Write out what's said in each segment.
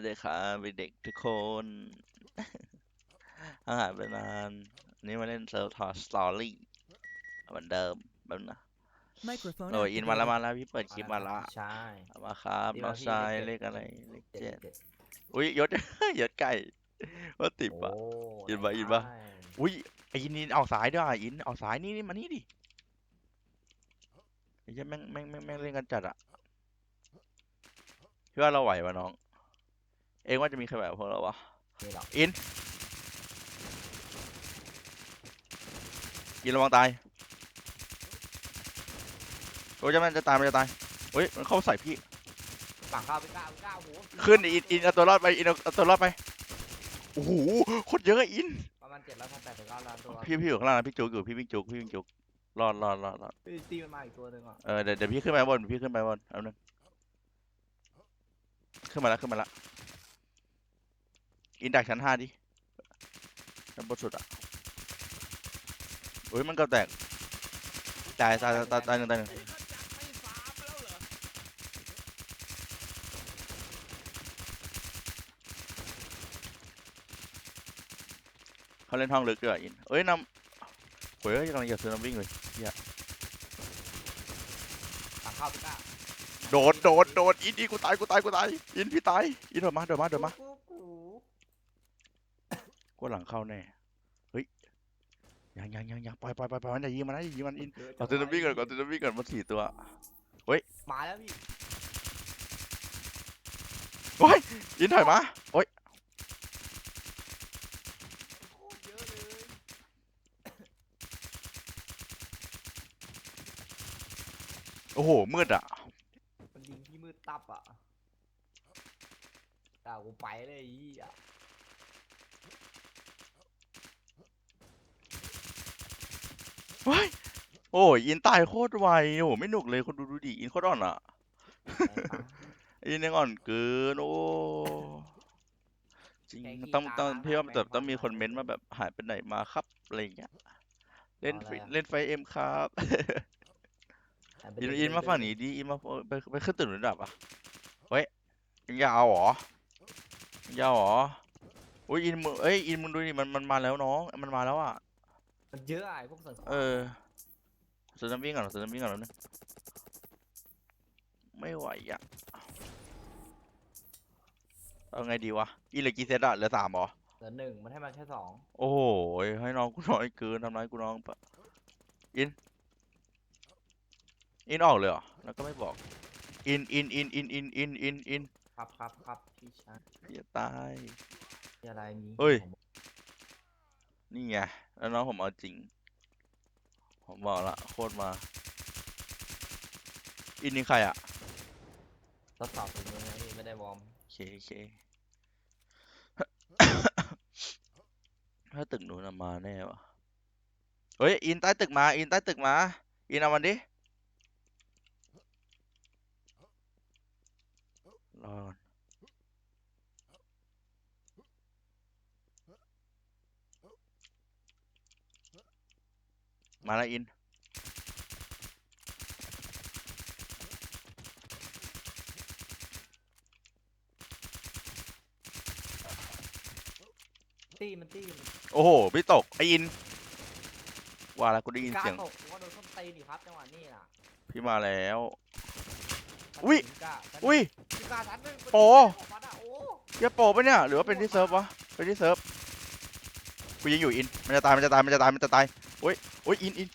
วัสดีครับเด็กๆทุกคนห่างหายไปนานวันนี่มาเล่นเซิร์ฟทอสตอรี่เหมือนเดิมแบบนะ Microphone โอ้ยอินมาแล้ว activated. มาแล้วพี่เปิดคลิปมาละใช่เอามาครับดีน้มาอกงพี่ชายเลเลขขอะไรเลขเจ็ดเจ็ดเจ็ดอุ้ยยศยศไก่ว่าติบโอ้อะอินปะอินปะได้อุ้ยไอ้อินนี่ออกสายด้วยอะอินออกสายนี่นี่มานี่ดิไอ้เหี้ยแม่งแม่งแม่งแม่งเล่นกันจัดอะพี่ว่าเราไหวปะน้องเองว่าจะมีใครไหวกับพวกเราวะนี่หรอกอินอินระวังตายโอ้ยจะมันจะตายมันจะตายเฮ้ยมันเข้าใส่พี่ฝั่งข้าวไปก้าวไปก้าวโอ้โหขึ้นอินอินเอาตัวรอดไปอินเอาเอาตัวรอดไปโอ้โหโคตรเยอะอะอินประมาณเจ็ดร้อยพันแปดถึงเก้าล้านตัวพี่พี่อยู่ข้างล่างนะพี่จุกอยู่พี่วิ่งจุกพี่วิ่งจุกรอดรอดรอดรอดเฮ้ยตีมันมาอีกตัวหนึ่งอะเออเดี๋ยวเดี๋ยวพี่ขึ้นไปบนพี่ขึ้นไปบนเอาหนึ่งขึ้นมาแล้วขึ้นมาแล้ว อินดักชั้นห้าดิชั้นบนสุดอะโอ้ยมันก็แตกตายตายตายตายหนึ่งตายหนึ่งเขาเล่นห้องลึกด้วยอินเอ้ยนำโอ้ยกำลังจะซื้อน้ำวิ่งเลยฝั่งข้าวไปก้าวโดดโดดโดดอินอินกูตายกูตายกูตายอินพี่ตายอินเดินมาเดินมาเดินมา กูกูกูหลังเข้าแน่ เฮ้ย ยังยังยังยังปล่อยปล่อยปล่อยปล่อยมันอย่ายิงมันนะอย่ายิงมันอินเยะก่อนเซนต์วิ่งก่อนก่อนเซนต์วิ่งก่อนมันสี่ตัว มาแล้วพี่โอ้ย อินถอยมา โอ้ย โคตรเยอะเลยโอ้โห มืดอะ มันยิงที่มืดตับอะดาวกูไปเลยไอ้เหี้ยโอ้ยโอ้ยอินตายโคตรไวโอ้โหไม่หนุกเลยคนดูดูดิอินโคตรอ่อนอะไอ้ปะอินยังอ่อนเกินโอ้จริงต้องต้องพี่ว่าแบบต้องมีคนเม้นต์มาแบบหายไปไหนมาครับอะไรอย่างเงี้ยเล่นเล่นไฟเอ็มครับแต่ไปอินเล่อินมาเล่ฝั่งนี้ดิอินมาไปไปขึ้นตึกระดับอะเฮ้ยยังยาวเหรอยังยาวเหรอโอ้ยอินมึงเอ้ยอินมึงดูดิมันมันมาแล้วน้องมันมาแล้วอะ มันเยอะอะไอ้พวกสังคมเออซื้อน้ำวิ่งก่อนซื้อน้ำวิ่งก่อนแล้วนึงไม่ไหวอะ เอาไงดีวะอินเหลือกี่เซตอะเหลือสามเหรอ เหลือหนึ่งมันให้มาแค่สอง โอ้โห ให้น้องกูน้อยเกินทำร้ายกูน้องปะอิน อินออกเลยเหรอ แล้วก็ไม่บอก อิน อิน อิน อิน อิน อิน อิน อิน ครับครับครับพี่ชายพี่จะตายมีอะไรนี้เฮ้ยผม นี่ไง แล้วน้องผมเอาจริง ผมบอกละโคตรมา อินนี่ใครอะทดสอบถึงมือนะพี่ไม่ได้วอร์มโอเคโอเค ถ้าตึกหนูนะมาแน่วะเฮ้ย อินใต้ตึกมา อินใต้ตึกมา อินเอามันดิรอก่อน มาแล้วอิน ตีมันตีมันโอ้โหพี่ตก ไออิน ว่าแล้วกูได้ยินกล้าเสียง ตกผมว่าโดนส้นตีนดิครับจังหวะนี้น่ะพี่มาแล้ว อุ๊ยพี่กล้าอุ้ยพี่กล้าทันด้วยโอ้ออกมาน่ะโอ้เหี้ยโปะปะเนี่ย หรือว่าเป็นที่เซิร์ฟวะ เป็นที่เซิร์ฟ กูยังอยู่อิน มันจะตาย มันจะตาย มันจะตาย มันจะตายโอ้ย โอ้ยอินอิน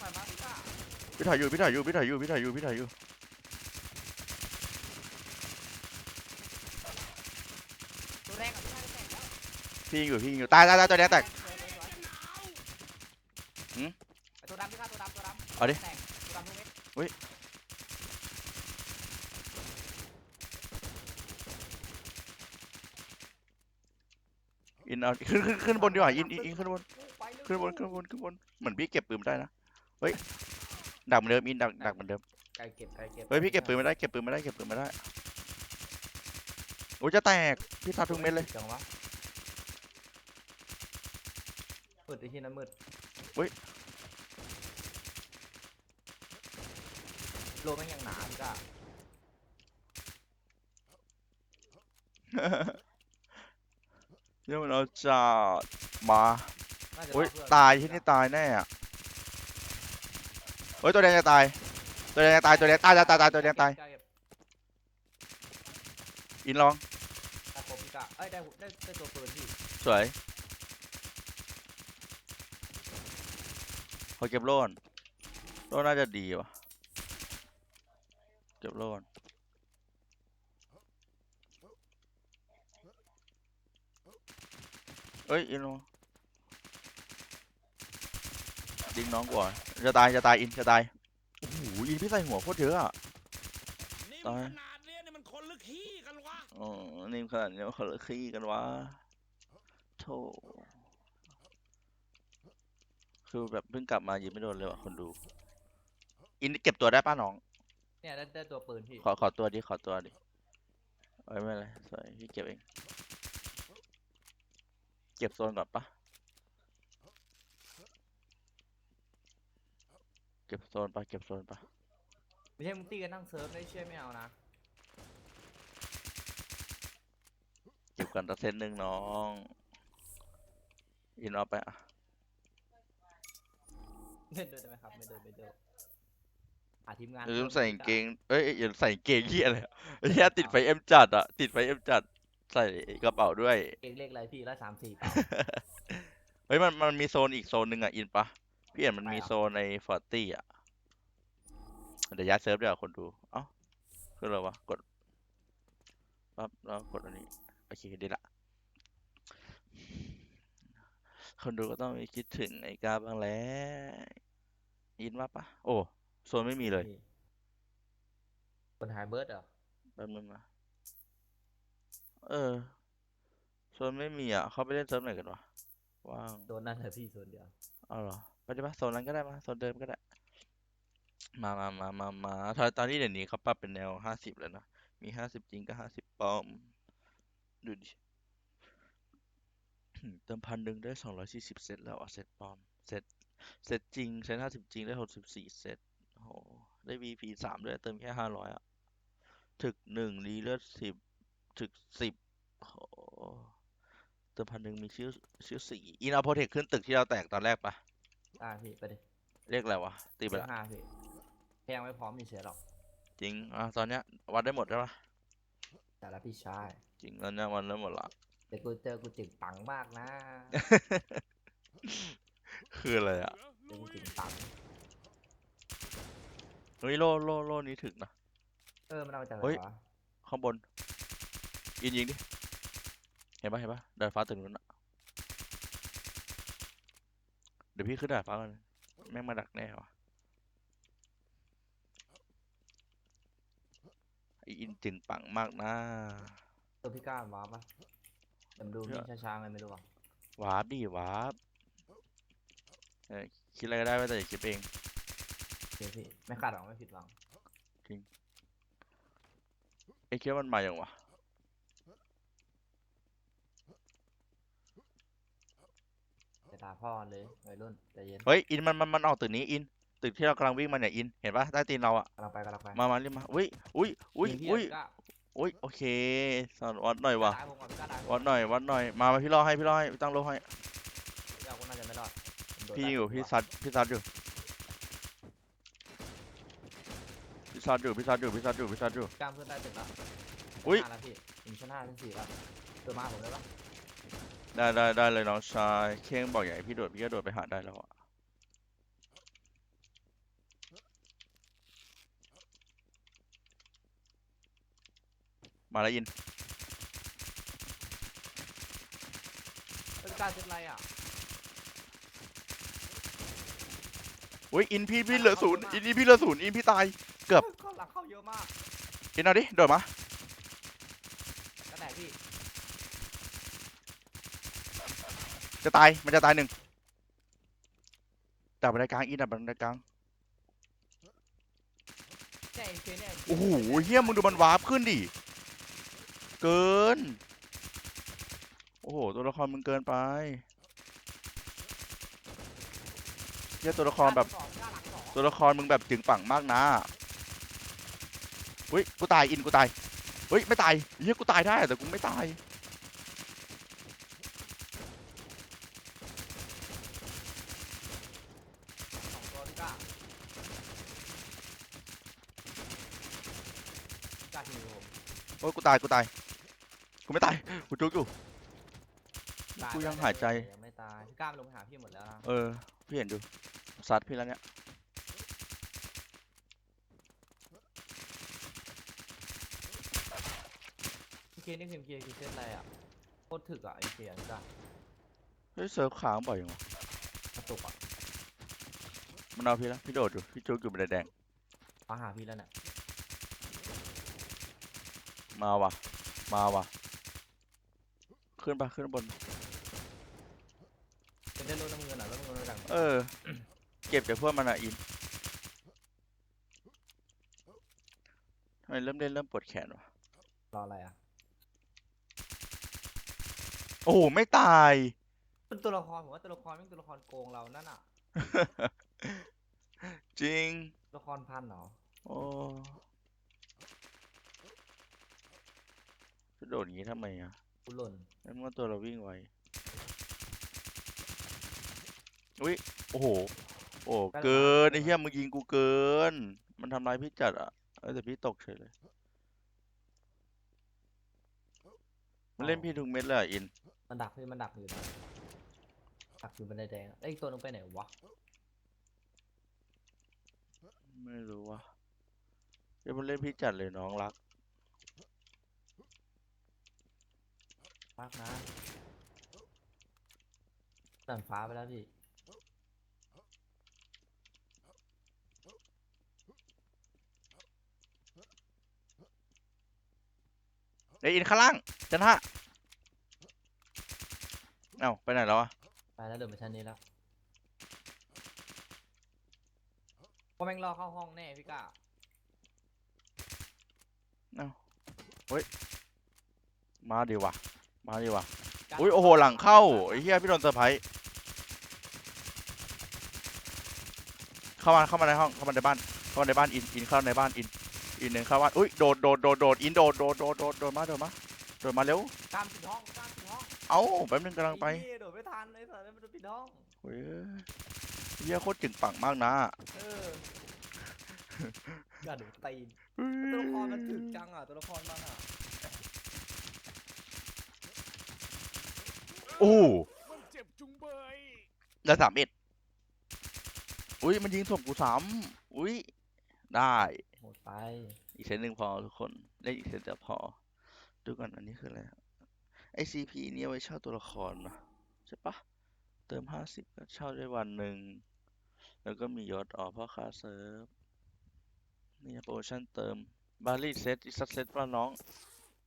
ปล่อยมาพี่กล้าพี่ถ่ายอยู่พี่ถ่ายอยู่พี่ถ่ายอยู่พี่ถ่ายอยู่พี่ถ่ายอยู่ตัวแรกกับพี่กล้าจะแตกแล้วพี่ยิงอยู่พี่ยิงอยู่ตายตายตายตัวเนี้ยแตกสวยสวยสวยหืม ไอ้ตัวดำพี่กล้าตัวดำตัวดำเอาดิ แตกตัวดำทุกเม็ดอิน เอาขึ้นขึ้นขึ้นบนดีกว่าอินอินอินขึ้นบนไปเร็วขึ้นบนขึ้นบนขึ้นบนเหมือนพี่เก็บปืนไม่ได้นะเฮ้ยดักเหมือนเดิมอินดักดักเหมือนเดิมไก่เก็บไก่เก็บเฮ้ยพี่เก็บปืนไม่ได้เก็บปืนไม่ได้เก็บปืนไม่ได้โอ้ยจะแตกพี่ทัดทุกเม็ดเลยจังวะมืดไอ้ที่นั่นมืดเฮ้ยโลแม่งยังหนาพี่กล้า เนี่ยมันเอาจัดมาน่าจะโอ้ยรบเพื่อนตายที่นี่ตายแน่อะเฮ้ยตัวแดงจะตาย ตัวแดงจะตายตัวแดงตายตายตายตายตัวแดงตายเก็บเก็บอินลองตะโกพิกาเอ้ยได้หูได้ได้ตัวปืนพี่สวยขอเก็บโล่นโล่นน่าจะดีว่ะเก็บโล่น เอ้ยอินลงดิงน้องกว่าจะตายจะตายอินจะตายโอ้โหอินพี่ใส่หัวโคตรเยอะอะนี่ตามันยขนาดเนี้ยนี่มันคนหรือขี้กันวะอ๋อนี่ขนาดนี้มันคนละขี้กันวะโธ่คือแบบเพิ่งกลับมายิงไม่โดนเลยว่ะคนดู อินเก็บตัวได้ป้าน้อง เนี่ยได้ได้ตัวปืนพี่ขอขอตัวดิขอตัวดิเอ้ยไม่เป็นไรสวยพี่เก็บเอง เก็บโซนก่อนปะเก็บโซนปะเก็บโซนปะไม่ใช่มึงตีกันนั่งเซิร์ฟได้เชื่อไม่เอานะเก็บกันตะเซนหนึ่งน้องอินเอาไปอะไม่เดินได้ไหมครับไม่เดินไม่เดินหาทีมงานอย่าลืมพิ่ใส่อีกางอะเกงเอ้ยอย่าใส่กางเกงที่อะไรอะไอ้เหี้ยติดไฟเอ็มจัดอะติดไฟเอ็มจัด ใส่กระเป๋าด้วย เกงเลขอะไรพี่ร้อยสามสี่เปล่า เฮ้ยมันมันมีโซนอีกโซนหนึ่งอะอินปะพี่เห็นมันไหนมีอะโซนในฟอร์ตี้อะเดี๋ยวยัดเซิร์ฟด้วยคนดู เอ้าคืออะไรวะ กดปั๊บแล้วกดอันนี้ โอเคดีละ คนดูก็ต้องมีคิดถึงไอ้กาบ้างแล้วอินว่าปะโอ้ โซนไม่มีเลยพี่คนหายเบิร์ดเหรอ แป๊บนึงนะ เออโซนไม่มีอะ เขาไปเล่นเซิร์ฟไหนกันวะ ว่างโดนนั่นเหรอพี่โซนเดียวเอาเหรอไปดิปะโซนนั้นก็ได้มาโซนเดิมก็ได้ มามามามามาตอนตอนนี้เดี๋ยวนี้เขาปรับเป็นแนวห้าสิบแล้วนะ มีห้าสิบจริงก็ห้าสิบปลอม ดูดิ เติมพันหนึ่งได้สองร้อยสี่สิบเซตแล้วอะเซตปลอม เซตเซตจริง เซตห้าสิบจริงได้หกสิบสี่เซตโอ้โหได้ VP สามด้วย เติมแค่ห้าร้อยอะ ถึกหนึ่งรีเลือดสิบ ถึกสิบโอ้โหเติมพันหนึ่งมีชื่อชื่อสี่อินเอาโปรเทคขึ้นตึกที่เราแตกตอนแรกปะได้พี่ไปดิเรียกอะไรวะ ตีไปเบอละร์ห้าพี่แพงไม่พร้อมมีเสียหรอกจริงอะตอนเนี้ยวัดได้หมดใช่ปะแต่ละพี่ชายจริงตอนเนี้ยวัดได้หมดละแต่กูเจอกูจิงปังมากนะคืออะไรอะเจอกูจิงปังเฮ้ยโลโลโลนี้ถึกนะเออมันเอามาจากไหนเฮ้ยวะข้างบน ยิงยิงดิ เห็นปะเห็นปะดาดฟ้าตึกนู้นอะเดี๋ยวพี่ขึ้นดาดฟ้ากันแม่งมาดักแน่วะไออินจึงปังมากนะ ตัวพี่ก้ามาปะเดี๋ยวดูเชื่นี่อช้าๆไงไม่รู้ว่ะวาร์ปดิวาร์ปเออคิดอะไรก็ได้ไว้แต่อย่าคิดเอง เดี๋ยวพี่ไม่คาดหวังไม่ผิดหวังไอ้คิดว่ามันมาอย่างวะ จะด่าพ่อเลยวัยรุ่นใจเย็นเฮ้ยอินมันมันมันออกตึกนี้อิน ตึกที่เรากำลังวิ่งมาเนี่ยอิน เห็นปะใต้ตีนเราอะกำลังไปกำลังไปมามารีบมาอุ้ยอุ้ยอุ้ยมีพี่อุ้ยพี่ก้าอุ้ยโอเคสอนวัดหน่อยว่ะด่าผมก่อนพี่ก้าด่าผมวัดหน่อยวัดหน่อยมามาพี่รอให้พี่รอให้พี่ตั้งโลให้พี่ก้าก็น่าจะไม่รอดผมโดนพี่ด่าอยู่ผมพี่ว่ะซัดพี่ซัดอยู่พี่ซัดอยู่พี่ซัดอยู่พี่ซัดอยู่พี่ซัดอยู่ กล้ามเพื่อนได้ตึกแล้วอุ๊ยชั้นห้าแล้วพี่ถึงชั้นห้าชั้นสี่แล้วตัวมาผมได้ปะ ได้ได้ได้เลยน้องชายเค้งบอกอย่าให้พี่โดดพี่ก็โดดไปหาได้แล้วอะมาแล้วอินเฮ้ยพี่ก้าเซ็ตอะไรอะอุ้ยอินพี่พี่เหลือศูนย์อินนี่พี่เหลือศูนย์อินพี่ตาย เกือบเข้าหลังเข้าเยอะมาก อินเอาดิโดดมา กระแตกพี่ จะตาย มันจะตายหนึ่งดับบันไดกลางอินดับบันไดกลางเนี่ยไอ้เฟยเนี่ยโอ้โหเฮียมึงดูมันวาร์ปขึ้นดิ เกิน โอ้โห ตัวละครมึงเกินไปเฮียตัวละครแบบสองก้าหลังสองตัวละครมึงแบบจึงปังมากนะอุ้ย กูตายอิน กูตายเฮ้ย ไม่ตายเฮียกูตายได้แต่กูไม่ตาย สองตัวพี่ก้าพี่ก้าทีมผม โอ้ยกูตายกูตายกูไม่ตายกูจุกอยู่ ตากูยังไปหายใจ ยังไม่ตายพี่ก้ามันลงไปหาพี่หมดแล้วนะเออพี่เห็นดูซัดพี่แล้วเนี่ยพี่เคนี่พิมพ์เกียร์คือเซตอะไรอะโคตรถึกอะไอเกียร์พี่ก้าเฮ้ยเซิร์ฟค้างบ่อยยังวะกระตุกอะมันเอาพี่แล้วพี่โดดอยู่พี่จุกอยู่บันไดแดงมาหาพี่แล้วเนี่ย มาว่ะ มาว่ะ ขึ้นปะขึ้นบน เป็นได้รถน้ำเงินอะรถน้ำเงินดังเออ เก็บจากพวกมันอะอินทำไมเริ่มเล่นเริ่มปวดแขนวะ รออะไรอะ โอ้โห ไม่ตาย เป็นตัวละครผมว่าตัวละครเป็นตัวละครโกงเรานั่นอะจริง ตัวละครพันเหรอ โอ้ จะโดดอย่างนี้ทำไมอะกูหล่นนั่นว่าตัวเราวิ่งไวอุ้ยโอ้โห โอ้เกินไอ้เหี้ยมึงยิงกูเกิน มันทำร้ายพี่จัดอะเออแต่พี่ตกเฉยเลยมันเล่นพี่ทุกเม็ดเลยอะอินมันดักพี่มันดักอยู่นะดักอยู่บันไดแดงอะเอ้ยอีกตัวนึงไปไหนวะไม่รู้ว่ะเดี๋ยวมันเล่นพี่จัดเลยน้องรัก มากนะดันฟ้าไปแล้วพี่ไอ้ยอินข้างล่างจันห้าเอ้าไปไหนแล้วอะไปแล้วเดินไปชั้นนี้แล้วพอแม่งรอเข้าห้องแน่พี่ก้ามาดีว่ะ มาดีว่ะก้าอุ้ยโอ้โหหลังเข้าไอ้เหี้ยพี่โดนเซอร์ไพรส์เข้ามาเข้ามาในห้องเข้ามาในบ้านเข้ามาในบ้านอินอินเข้าในบ้านอินอินหนึ่งเข้าบ้านอุ้ยโดดโดดโดดโดดอินโดดโดดโดดโดดโดดมาโดดมาโดดมาเร็วกล้ามปิดห้องกล้ามปิดห้องเอ้าแป๊บนึงกำลังไปอ้เหี้ยโดดไม่ทันเลยสัตว์แล้วมันโดนปิดห้องเฮ้ยเหี้ยโคตรจึงปังมากนะเออกระดูกตีนตัวละครมันถึกจังอะตัวละครมันอะ โอ้มันเจ็บจุงเบยได้สามเอ็ดอุ้ยมันยิงส่งกูสามอุ้ยได้โหดไป อีกเซตหนึ่งพอทุกคนได้อีกเซตเดียวพอ ดูก่อนอันนี้คืออะไรอะไอซีพีนี่เอาไว้เช่าตัวละครนะใช่ปะเติมห้าสิบก็เช่าได้วันหนึ่ง แล้วก็มียศออกพ่อค้าเซิร์ฟนี่โปรโมชั่นเติม บาลีเซตอีกสักเซตป่ะน้อง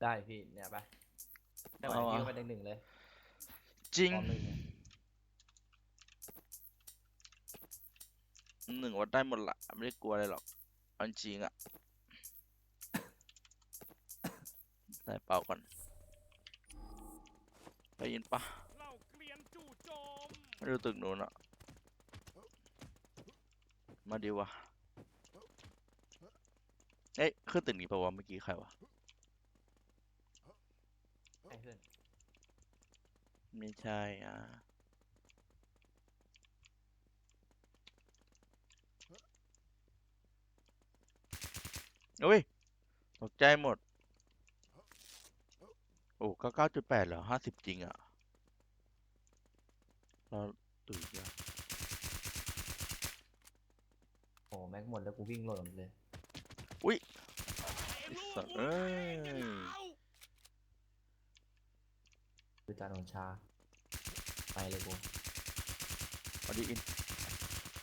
ได้พี่เนี่ยไปได้ไหวเอาพี่อะก็ไปหนึ่งๆเลย จริง หนึ่งวัดได้หมดละ ไม่ได้กลัวอะไรหรอกเอาจริงอะได้เป่าก่อนไปยินปะเหล่าเกลียนจู่โจมมาดูตึกนู้นอะมาดีวะเอ๊ะขึ้นตึกนี้ปะวะเมื่อกี้ใครวะ ไอ้เพื่อน ไม่ใช่อะโอ้ยตกใจหมด โอ้เก้าเก้าจุดแปดเหรอห้าสิบจริงอะ เราตื่นยังโอ้แม็กหมดแล้วกูวิ่งหล่นเลยไอ้ไอ้ลูกสัตว์หัเอ้วแข็งยเอา คือจานของชา ไปเลยกูพอดีอิน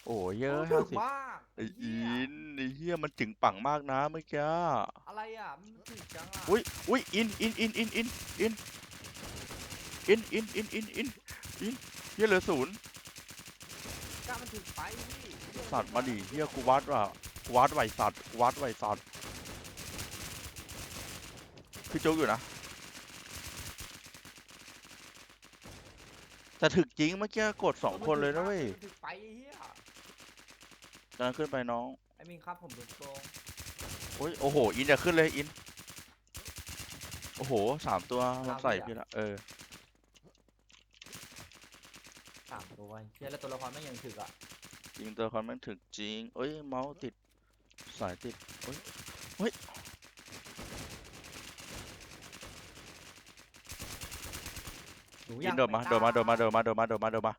โอ้ยเยอะโถึห้ากสิบมากไอ้เหี้อิยนไอ้เหี้ยมันจึงปังมากนะเมื่อกี้ อะไรอะมันถึกจังอะอุ้ยอุ้ยอินอินอินอินอินอินอินอินอินอินอินอินเหี้ยเหลือศูนย์กล้ามันถึกไปพี่เหี้ยสัตว์มาดิเฮียกูวัดว่ะกูวัดไหวสัตว์กูวัดไหวสัตว์พี่โจ๊กอยู่นะ แต่ถึกจริงเมื่อกี้กดสองคนเลยนะเว้ยมันถึกไปไอ้เหี้ยกำลังขึ้นไปน้องไอ้มิงครับผมโดนโกงโอ้ยโอ้โห อินอย่าขึ้นเลยอิน โอ้โหสามตัวมันใส่พี่ละเออสามตัวเฮียแล้วตัวละครไม่งยังถึกอะจริงตัวคอนแม่งถึกจริงเอ้ยเมาส์ติดสายติดเอ้ย หนูยิยังงโดดมาโดดมาโดดมาโดดมาโดดมาโดดมาโดดมา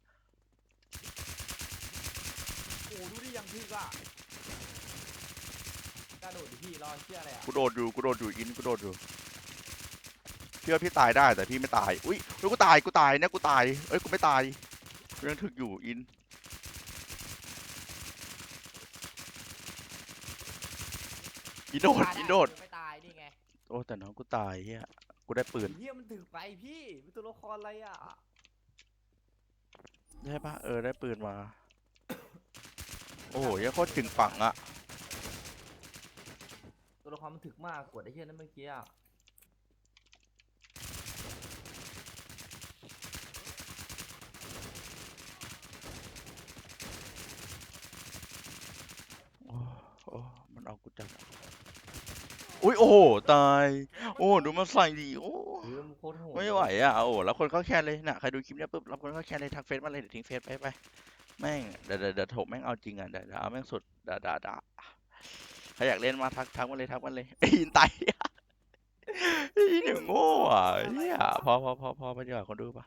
โอ้ดูดิยังถึกอะกล้าโดดดิพี่รอเชี่ยอะไรอะกูโดดอยู่กูโดดอยู่อินกูโดดอยู่พี่ว่าพี่ตายได้แต่พี่ไม่ตายอุ้ยแล้วกูตายกูตายเนี่ยกูตายเอ้ยกูไม่ตายกูยังถึกอยู่อินอินโดดอินโดดไม่ตายนี่ไงโอ้แต่น้องกูตายเฮีย กูได้ปืน เฮียมันถึกไปพี่เป็นตัวละครอะไรอะใช่ปะเออได้ปืนมา โอ้โหยังโคตรจึงปังอะตัวละครมันถึกมากกว่าไอ้เฮียนั่นเมื่อกี้อะโอ้โอ้มันเอากูจัดอะอุ้ยโอ้โหตาย โอ้ดูมันใส่ดีโอ้เออมันโคตรโหดไม่ไหวอะโอ้แล้วคนเขาแค่เลยน่ะใครดูคลิปเนี้ยปุ๊บแล้วคนเขาแค่เลยทักเฟซมาเลยเดี๋ยวทิ้งเฟซไปไปแม่งเดี๋ยวเดี๋ยวเดี๋ยวโถมแม่งเอาจริงอะเดี๋ยวเดี๋ยวเอาแม่งสุดด่าด่าด่าใครอยากเล่นมาทักทักมาเลยทักมาเลยไอ้ยินไตไอ้ยินเดี๋ยวโง่อะเนี่ยพอพอพอพอไปดีกว่าคนดูปะ